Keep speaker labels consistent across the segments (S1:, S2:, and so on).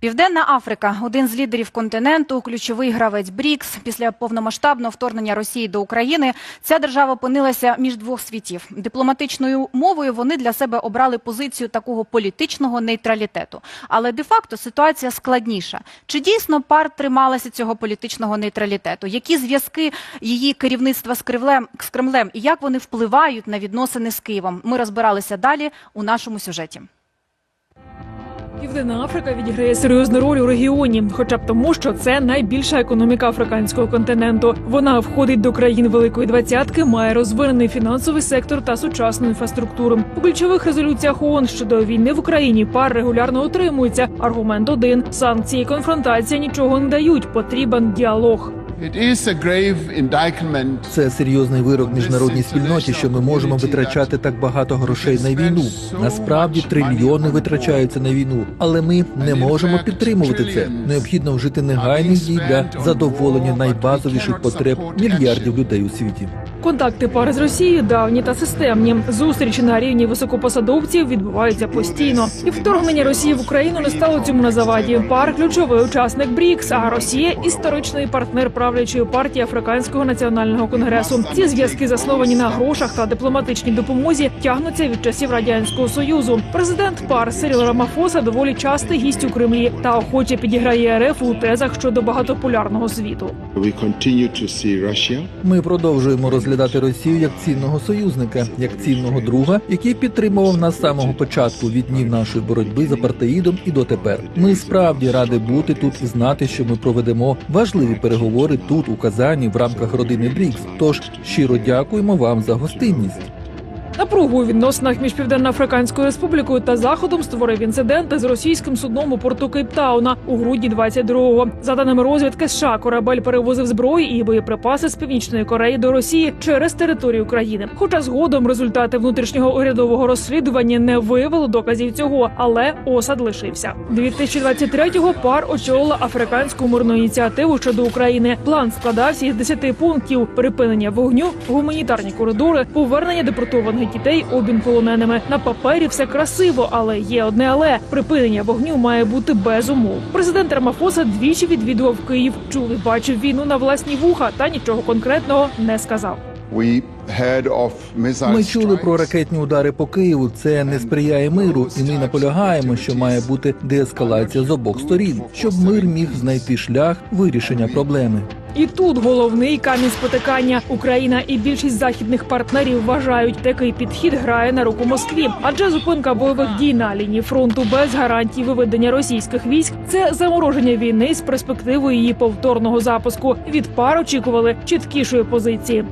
S1: Південна Африка один з лідерів континенту, ключовий гравець БРІКС. Після повномасштабного вторгнення Росії до України ця держава опинилася між двох світів. Дипломатичною мовою вони для себе обрали позицію такого політичного нейтралітету. Але де-факто ситуація складніша. Чи дійсно пар трималася цього політичного нейтралітету? Які зв'язки її керівництва з Кремлем, з Кремлем і як вони впливають на відносини з Києвом? Ми розбиралися далі у нашому сюжеті.
S2: Південна Африка відіграє серйозну роль у регіоні, хоча б тому, що це найбільша економіка африканського континенту. Вона входить до країн Великої двадцятки, має розвинений фінансовий сектор та сучасну інфраструктуру. У ключових резолюціях ООН щодо війни в Україні пар регулярно отримується. Аргумент один: санкції і конфронтація нічого не дають. Потрібен діалог.
S3: Це серйозний вирок міжнародній спільноті, що ми можемо витрачати так багато грошей на війну. Насправді трильйони витрачаються на війну, але ми не можемо підтримувати це. Необхідно вжити негайних дій для задоволення найбазовіших потреб мільярдів людей у світі.
S2: Контакти пари з Росією давні та системні. Зустрічі на рівні високопосадовців відбуваються постійно. І вторгнення Росії в Україну не стало цьому на заваді. Пар ключовий учасник БРІКС, а Росія історичний партнер правлячої партії Африканського національного конгресу. Ці зв'язки засновані на грошах та дипломатичній допомозі тягнуться від часів радянського союзу. Президент пар Сиріл Рамафоса доволі частий гість у Кремлі та охоче підіграє РФ у тезах щодо багатополярного світу.
S3: Ми продовжуємо розглядати Росію як цінного союзника, як цінного друга, який підтримував нас з самого початку від днів нашої боротьби з апартеїдом і дотепер. Ми справді раді бути тут і знати, що ми проведемо важливі переговори тут, у Казані, в рамках родини БРІКС. Тож щиро дякуємо вам за гостинність.
S2: Напругу у відносинах між Південно-Африканською Республікою та Заходом створив інцидент з російським судном у порту Кейптауна у грудні 22-го. За даними розвідки США, корабель перевозив зброю і боєприпаси з північної Кореї до Росії через територію країни. Хоча згодом результати внутрішнього урядового розслідування не виявили доказів цього, але осад лишився. 2023-го пар очолила африканську мирну ініціативу щодо України. План складався із 10 пунктів: припинення вогню, гуманітарні коридори, повернення депортованих дітей, обмін полоненими. На папері все красиво, але є одне але припинення вогню має бути без умов. Президент Рамафоса двічі відвідував Київ, чув і бачив війну на власні вуха, та нічого конкретного не сказав.
S3: Ми чули про ракетні удари по Києву. Це не сприяє миру, і ми наполягаємо, що має бути деескалація з обох сторін, щоб мир міг знайти шлях вирішення проблеми.
S2: І тут головний камінь спотикання. Україна і більшість західних партнерів вважають, такий підхід грає на руку Москві. Адже зупинка бойових дій на лінії фронту без гарантій виведення російських військ це замороження війни з перспективою її повторного запуску. Від пар очікували чіткішої позиції.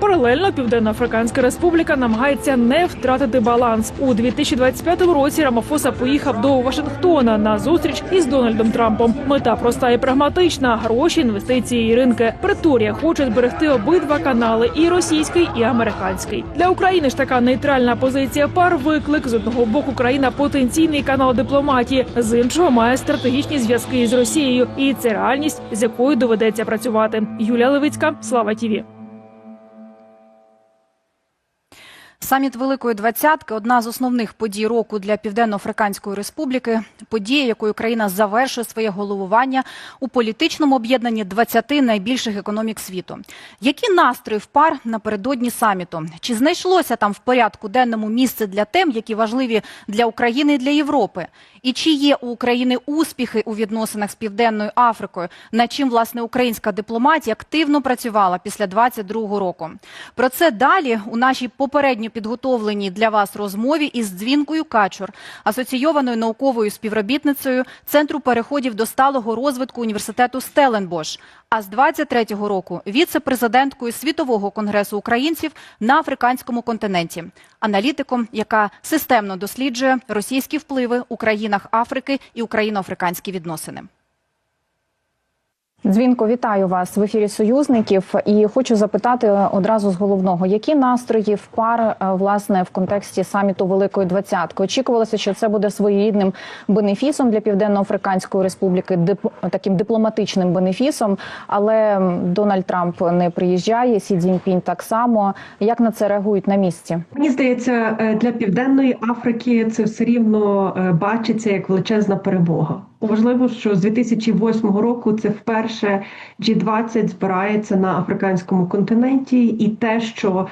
S2: Паралельно Південно-Африканська Республіка намагається не втратити баланс у 2025 році. Рамафоса поїхав до Вашингтона на зустріч із Дональдом Трампом. Мета проста і прагматична: гроші, інвестиції і ринки. Преторія хоче зберегти обидва канали: і російський, і американський. Для України ж така нейтральна позиція пар виклик з одного боку. країна потенційний канал дипломатії, з іншого має стратегічні зв'язки із Росією, і це реальність, з якою доведеться працювати. Юлія Левицька, Слава Тіві.
S1: Саміт Великої Двадцятки одна з основних подій року для Південно-Африканської Республіки. Подія, якою країна завершує своє головування у політичному об'єднанні 20 найбільших економік світу. Які настрої в пар напередодні саміту? Чи знайшлося там в порядку денному місце для тем, які важливі для України і для Європи? І чи є у України успіхи у відносинах з Південною Африкою, над чим власне українська дипломатія активно працювала після 22-го року? Про це далі у нашій попередньо підготовленій для вас розмові із Дзвінкою Качур, асоційованою науковою співробітницею Центру переходів до сталого розвитку університету Стеленбош. А з 23-го року віце-президенткою світового конгресу українців на африканському континенті, аналітиком, яка системно досліджує російські впливи у країнах Африки і україно-африканські відносини.
S4: Дзвінко, вітаю вас в ефірі союзників і хочу запитати одразу з головного, які настрої в пар е, власне в контексті саміту Великої Двадцятки. Очікувалося, що це буде своєрідним бенефісом для Південно-Африканської Республіки, дип- таким дипломатичним бенефісом. Але Дональд Трамп не приїжджає. Сі Цзіньпінь так само. Як на це реагують на місці?
S5: Мені здається, е, для південної Африки це все рівно е, бачиться як величезна перемога. Важливо, що з 2008 року це вперше G20 збирається на африканському континенті, і те, що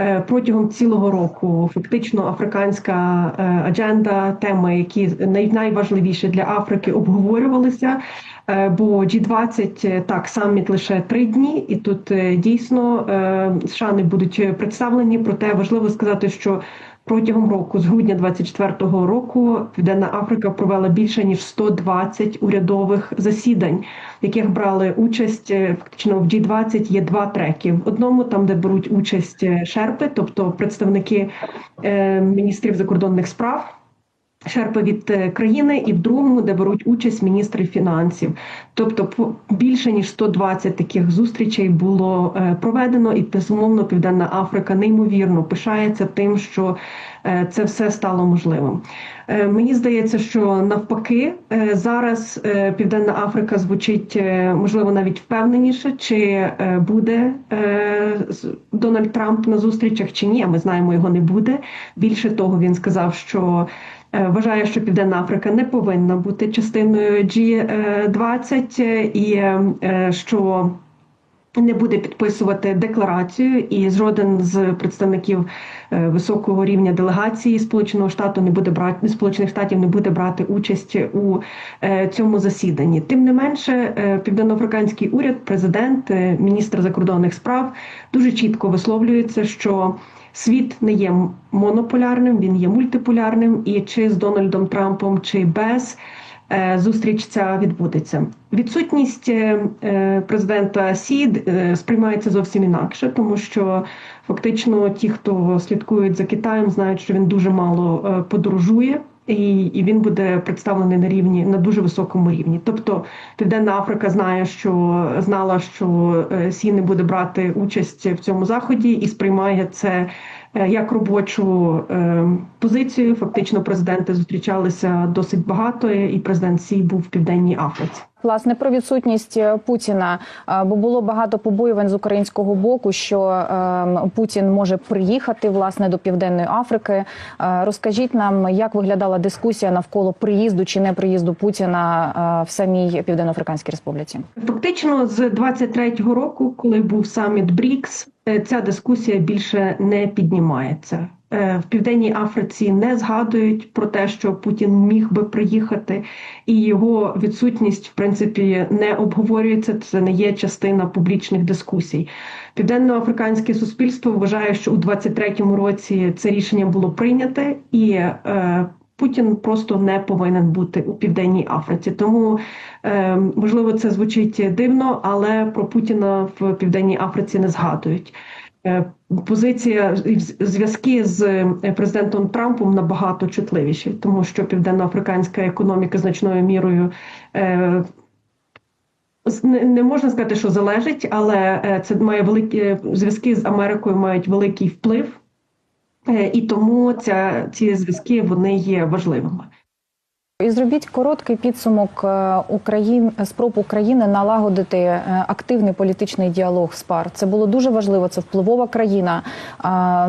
S5: е, протягом цілого року фактично африканська е, адженда, теми, які най- найважливіші для Африки, обговорювалися. Е, Бо G20 е, так саміт лише три дні, і тут дійсно США не будуть представлені. Проте важливо сказати, що протягом року, з грудня 24-го року, Південна Африка провела більше ніж 120 урядових засідань, в яких брали участь е, фактично в G20 є два треки. В одному там, де беруть участь е, шерпи, тобто представники е, міністрів закордонних справ. Шерпи від е, країни, і в другому, де беруть участь міністри фінансів. Тобто, більше ніж 120 таких зустрічей було е, проведено, і безумовно Південна Африка неймовірно пишається тим, що е, це все стало можливим. Мені здається, що навпаки зараз Південна Африка звучить можливо навіть впевненіше, чи буде Дональд Трамп на зустрічах чи ні. Ми знаємо, його не буде. Більше того, він сказав, що е, вважає, що Південна Африка не повинна бути частиною G20 е, і е, що не буде підписувати декларацію, і жоден з представників високого рівня делегації Сполученого Штату не буде брати Сполучених Штатів не буде брати участь у цьому засіданні. Тим не менше, південноафриканський уряд, президент, міністр закордонних справ дуже чітко висловлюється, що світ не є монополярним, він є мультиполярним, і чи з Дональдом Трампом, чи без. е, Зустріч ця відбудеться. Відсутність е, е, президента Сі е, сприймається зовсім інакше, тому що фактично ті, хто слідкують за Китаєм, знають, що він дуже мало подорожує. І, і він буде представлений на рівні на дуже високому рівні. Тобто Південна Африка знає, що знала, що е, Сі не буде брати участь в цьому заході, і сприймає це е, як робочу е, позицію. Фактично, президенти зустрічалися досить багато, і президент Сі був в південній Африці.
S4: Власне про відсутність е, Путіна, е, бо було багато побоювань з українського боку, що е, Путін може приїхати власне до Південної Африки. Е, Розкажіть нам, як виглядала дискусія навколо приїзду чи не приїзду Путіна в самій Південно-Африканській Республіці?
S5: Фактично, з 23-го року, коли був саміт БРІКС, ця дискусія більше не піднімається. Е, В південній Африці не згадують про те, що Путін міг би приїхати, і його відсутність, в принципі, не обговорюється. Це не є частина публічних дискусій. Південноафриканське суспільство вважає, що у 23-му році це рішення було прийняте, і е, Путін просто не повинен бути у південній Африці. Тому е, можливо це звучить дивно, але про Путіна в південній Африці не згадують. Е, Позиція зв'язки з е, президентом Трампом набагато чутливіші, тому що південноафриканська економіка значною мірою е, не, можна сказати, що залежить, але це має великі зв'язки з Америкою мають великий вплив, і тому ця ці зв'язки вони є важливими.
S4: І зробіть короткий підсумок е, Україн спроб України налагодити е, активний політичний діалог з пар. Це було дуже важливо. Це впливова країна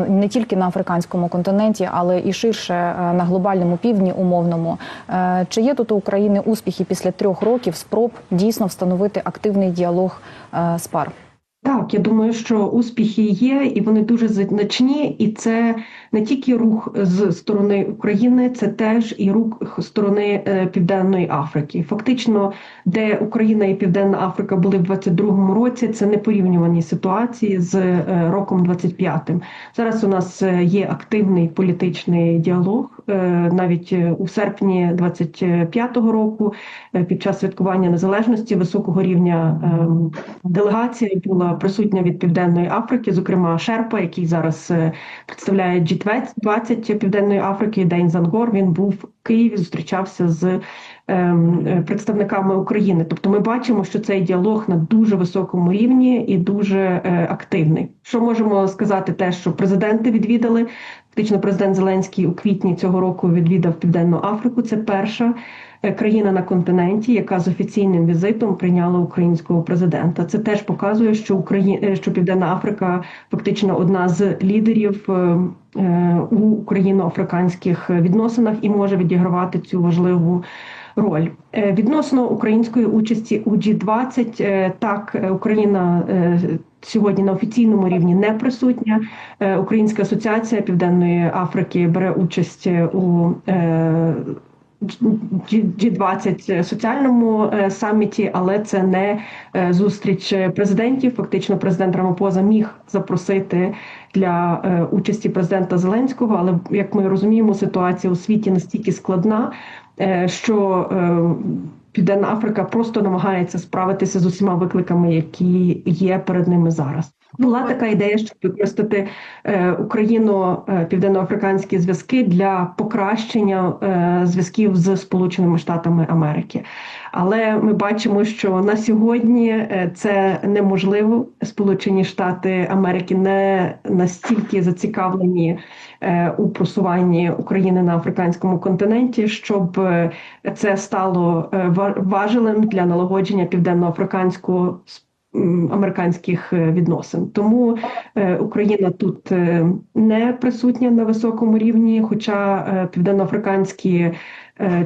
S4: не тільки на африканському континенті, але і ширше е, на глобальному півдні умовному. Чи є тут у України успіхи після трьох років спроб дійсно встановити активний діалог з пар?
S5: Так, я думаю, що успіхи є, і вони дуже значні, і це не тільки рух з сторони України, це теж і рух з сторони е, Південної Африки. Фактично, де Україна і Південна Африка були в 22-му році, це непорівнювані ситуації з е, роком 25-м. Зараз у нас е, є активний політичний діалог навіть у серпні 25-го року, під час святкування незалежності високого рівня ем, делегація була присутня від Південної Африки, зокрема Шерпа, який зараз е, представляє G20 Південної Африки, День Зангор. Він був в Києві, зустрічався з представниками України. Тобто, ми бачимо, що цей діалог на дуже високому рівні і дуже е, активний. Що можемо сказати, те, що президенти відвідали. Фактично, президент Зеленський у квітні цього року відвідав Південну Африку. Це перша е, країна на континенті, яка з офіційним візитом прийняла українського президента. Це теж показує, що Україна, що Південна Африка фактично одна з лідерів е, е, у україно-африканських відносинах і може відігравати цю важливу роль Е, відносно української участі у G20, е, Так, е, Україна сьогодні на офіційному рівні не присутня. Українська асоціація Південної Африки бере участь у е, G20 соціальному саміті, але це не зустріч президентів. Фактично, президент Рамапоза міг запросити для участі президента Зеленського. Але як ми розуміємо, ситуація у світі настільки складна, що е, Південна Африка просто намагається справитися з усіма викликами, які є перед ними зараз. Була така ідея, щоб використати е, Україно-південноафриканські зв'язки для покращення е, зв'язків з Сполученими Штатами Америки. Але ми бачимо, що на сьогодні е, це неможливо. Сполучені Штати Америки не настільки зацікавлені е, у просуванні України на африканському континенті, щоб е, це стало е, важелем для налагодження південноафриканського американських е, відносин. Тому е, Україна тут е, не присутня на високому рівні, хоча південноафриканські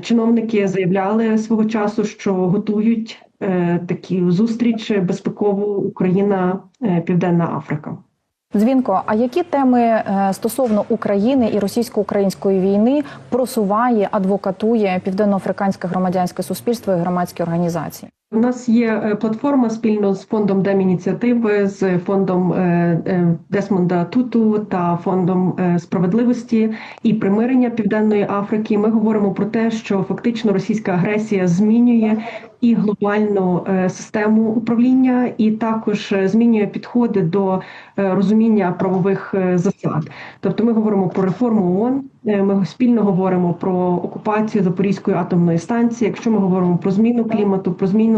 S5: чиновники заявляли свого часу, що готують такі зустріч безпекову Україна Південна Африка.
S4: Дзвінко, а які теми стосовно України і російсько-української війни просуває, адвокатує південноафриканське громадянське суспільство і громадські організації?
S5: У нас є е, платформа спільно з фондом Демініціативи, з фондом е, е, Десмонда Туту та фондом справедливості і примирення Південної Африки. Ми говоримо про те, що фактично російська агресія змінює і глобальну систему управління, і також змінює підходи до розуміння правових засад. Тобто, ми говоримо про реформу ООН, ми спільно говоримо про окупацію Запорізької атомної станції. Якщо ми говоримо про зміну клімату, про зміну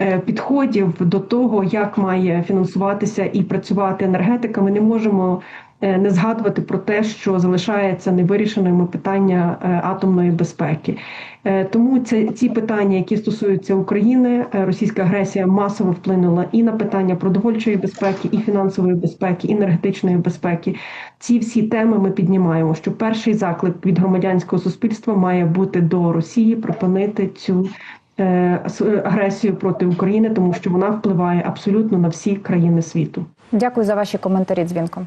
S5: е, підходів до того, як має фінансуватися і працювати енергетика, ми не можемо е, не згадувати про те, що залишається невирішеними питання е, атомної безпеки. Тому це ці питання, які стосуються України, російська агресія масово вплинула і на питання продовольчої безпеки, і фінансової безпеки, і енергетичної безпеки. Ці всі теми ми піднімаємо. Що перший заклик від громадянського суспільства має бути до Росії припинити цю агресію проти України, тому що вона впливає абсолютно на всі країни світу.
S4: Дякую за ваші коментарі. Дзвінко.